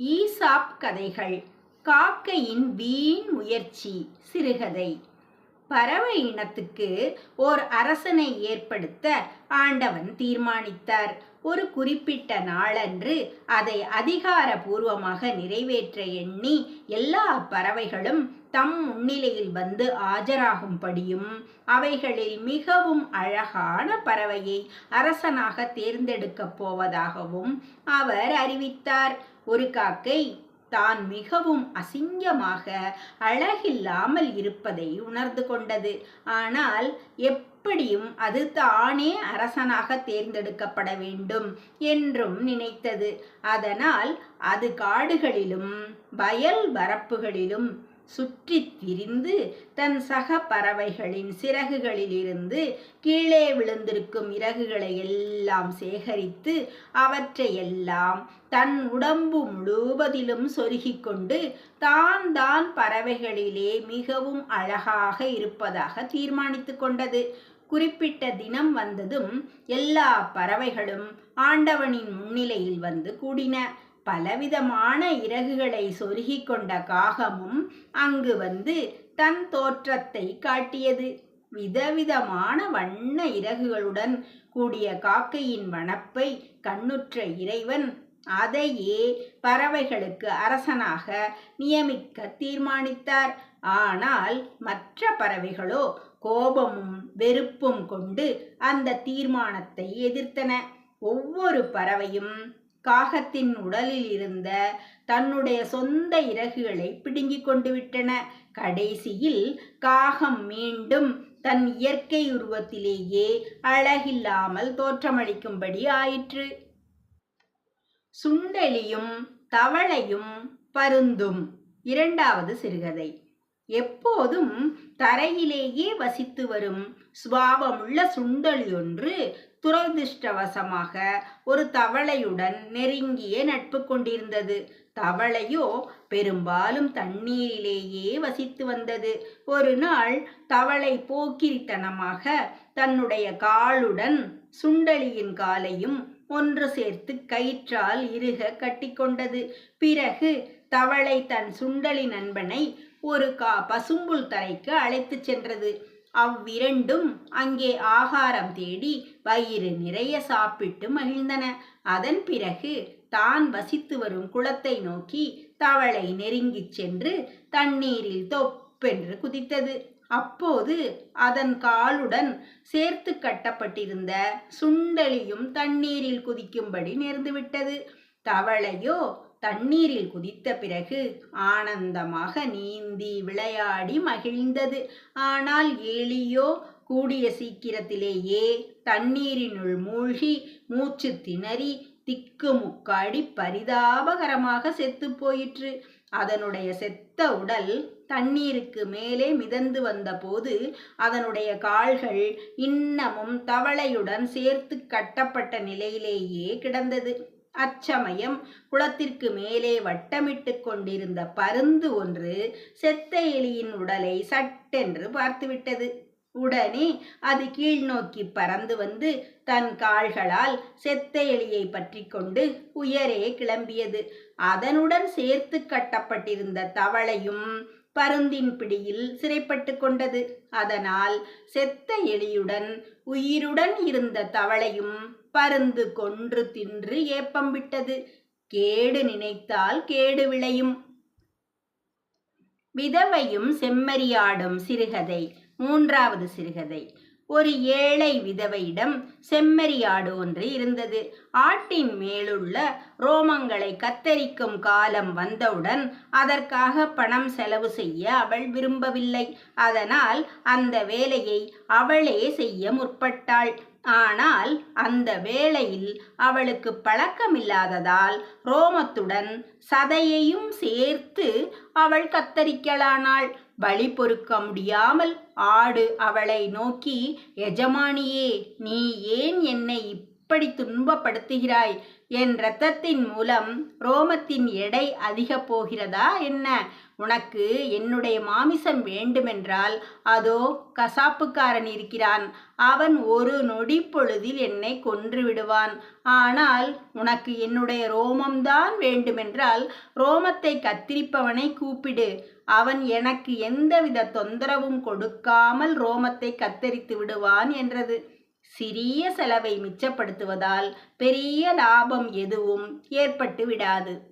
ESAB கதைகள். காக்கையின் வீண் முயற்சி சிறுகதை. பறவை இனத்துக்கு ஓர் அரசனை ஏற்படுத்த ஆண்டவன் தீர்மானித்தார். ஒரு குறிப்பிட்ட நாளன்று அதை அதிகாரபூர்வமாக நிறைவேற்ற எண்ணி எல்லா பறவைகளும் தம் முன்னிலையில் வந்து ஆஜராகும்படியும் அவைகளில் மிகவும் அழகான பறவையை அரசனாக தேர்ந்தெடுக்கப் போவதாகவும் அவர் அறிவித்தார். ஒரு காக்கை தான் மிகவும் அசிங்கமாக அழகில்லாமல் இருப்பதை உணர்ந்து கொண்டது. ஆனால் எப்படியும் அது தானே அரசனாக தேர்ந்தெடுக்கப்பட வேண்டும் என்றும் நினைத்தது. அதனால் அது காடுகளிலும் வயல் வரப்புகளிலும் சுற்றி திரிந்து தன் சக பறவைகளின் சிறகுகளிலிருந்து கீழே விழுந்திருக்கும் இறகுகளை எல்லாம் சேகரித்து அவற்றையெல்லாம் தன் உடம்பு முழுவதிலும் சொருகிக் கொண்டு தான் தான் பறவைகளிலே மிகவும் அழகாக இருப்பதாக தீர்மானித்து கொண்டது. குறிப்பிட்ட தினம் வந்ததும் எல்லா பறவைகளும் ஆண்டவனின் முன்னிலையில் வந்து கூடின. பலவிதமான இறகுகளை சொருகிக் கொண்ட காகமும் அங்கு வந்து தன் தோற்றத்தை காட்டியது. விதவிதமான வண்ண இறகுகளுடன் கூடிய காக்கையின் வனப்பை கண்ணுற்ற இறைவன் அதையே பறவைகளுக்கு அரசனாக நியமிக்க தீர்மானித்தார். ஆனால் மற்ற பறவைகளோ கோபமும் வெறுப்பும் கொண்டு அந்த தீர்மானத்தை எதிர்த்தன. ஒவ்வொரு பறவையும் காகத்தின் உடலில் இருந்த தன்னுடைய சொந்த இறகுகளை பிடுங்கிக் கொண்டு விட்டன. கடைசியில் காகம் மீண்டும் தன் இயற்கை உருவத்திலேயே அழகில்லாமல் தோற்றமளிக்கும்படி ஆயிற்று. சுண்டலியும் தவளையும் பருந்தும். இரண்டாவது சிறுகதை. எப்போதும் தரையிலேயே வசித்து வரும் சுபாவமுள்ள சுண்டலி ஒன்று துரதிருஷ்டவசமாக ஒரு தவளையுடன் நெருங்கிய நட்பு கொண்டிருந்தது. தவளையோ பெரும்பாலும் தண்ணீரிலேயே வசித்து வந்தது. ஒரு நாள் தவளை போக்கிரித்தனமாக தன்னுடைய காலுடன் சுண்டலியின் காலையும் ஒன்று சேர்த்து கயிற்றால் இறுக கட்டிக்கொண்டது பிறகு தவளை தன் சுண்டலி நண்பனை ஒரு கா பசும்புல் தரைக்கு அழைத்துச் சென்றது. அவ்விரண்டும் அங்கே ஆகாரம் தேடி வயிறு நிறைய சாப்பிட்டு மகிழ்ந்தன. அதன் பிறகு தான் வசித்து வரும் குளத்தை நோக்கி தவளை நெருங்கிச் சென்று தண்ணீரில் தொப்பென்று குதித்தது. அப்போது அதன் காலுடன் சேர்த்து கட்டப்பட்டிருந்த சுண்டலியும் தண்ணீரில் குதிக்கும்படி நேர்ந்துவிட்டது. தவளையோ தண்ணீரில் குதித்த பிறகு ஆனந்தமாக நீந்தி விளையாடி மகிழ்ந்தது. ஆனால் எலியோ கூடிய சீக்கிரத்திலேயே தண்ணீரினுள் மூழ்கி மூச்சு திணறி திக்கு முக்காடி பரிதாபகரமாக செத்து போயிற்று. அதனுடைய செத்த உடல் தண்ணீருக்கு மேலே மிதந்து வந்தபோது அதனுடைய கால்கள் இன்னமும் தவளையுடன் சேர்த்து கட்டப்பட்ட நிலையிலேயே கிடந்தது. அச்சமயம் குளத்திற்கு மேலே வட்டமிட்டு கொண்டிருந்த பருந்து ஒன்று செத்த எலியின் உடலை சட்டென்று பார்த்துவிட்டது. உடனே அது கீழ் நோக்கி பறந்து வந்து தன் கால்களால் செத்த எலியை பற்றி கொண்டு உயரே கிளம்பியது. அதனுடன் சேர்த்து கட்டப்பட்டிருந்த தவளையும் பருந்தின் பிடியில் சிறைப்பட்டு கொண்டது. அதனால் செத்த எலியுடன் உயிருடன் இருந்த தவளையும் பருந்து கொன்று தின்று ஏப்பம் விட்டது. கேடு நினைத்தால் கேடு விளையும். விதவையும் செம்மறியாடும் சிறுகதை. மூன்றாவது சிறுகதை. ஒரு ஏழை விதவையிடம் செம்மறியாடு ஒன்று இருந்தது. ஆட்டின் மேலுள்ள ரோமங்களை கத்தரிக்கும் காலம் வந்தவுடன் அதற்காக பணம் செலவு செய்ய அவள் விரும்பவில்லை. அதனால் அந்த வேலையை அவளே செய்ய முற்பட்டாள். ஆனால் அந்த வேளையில் அவளுக்கு பழக்கமில்லாததால் ரோமத்துடன் சதையையும் சேர்த்து அவள் கத்தரிக்கலானாள். வழி பொறுக்க முடியாமல் ஆடு அவளை நோக்கி எஜமானியே நீ ஏன் என்னை இப்படி துன்பப்படுத்துகிறாய்? என் இரத்தத்தின் மூலம் ரோமத்தின் எடை அதிக போகிறதா என்ன? உனக்கு என்னுடைய மாமிசம் வேண்டுமென்றால் அதோ கசாப்புக்காரன் இருக்கிறான். அவன் ஒரு நொடி பொழுதில் என்னை கொன்று விடுவான். ஆனால் உனக்கு என்னுடைய ரோமம்தான் வேண்டுமென்றால் ரோமத்தை கத்திரிப்பவனை கூப்பிடு. அவன் எனக்கு எந்தவித தொந்தரவும் கொடுக்காமல் ரோமத்தை கத்தரித்து விடுவான் என்றது. சிறிய செலவை மிச்சப்படுத்துவதால் பெரிய லாபம் எதுவும் ஏற்பட்டு விடாது.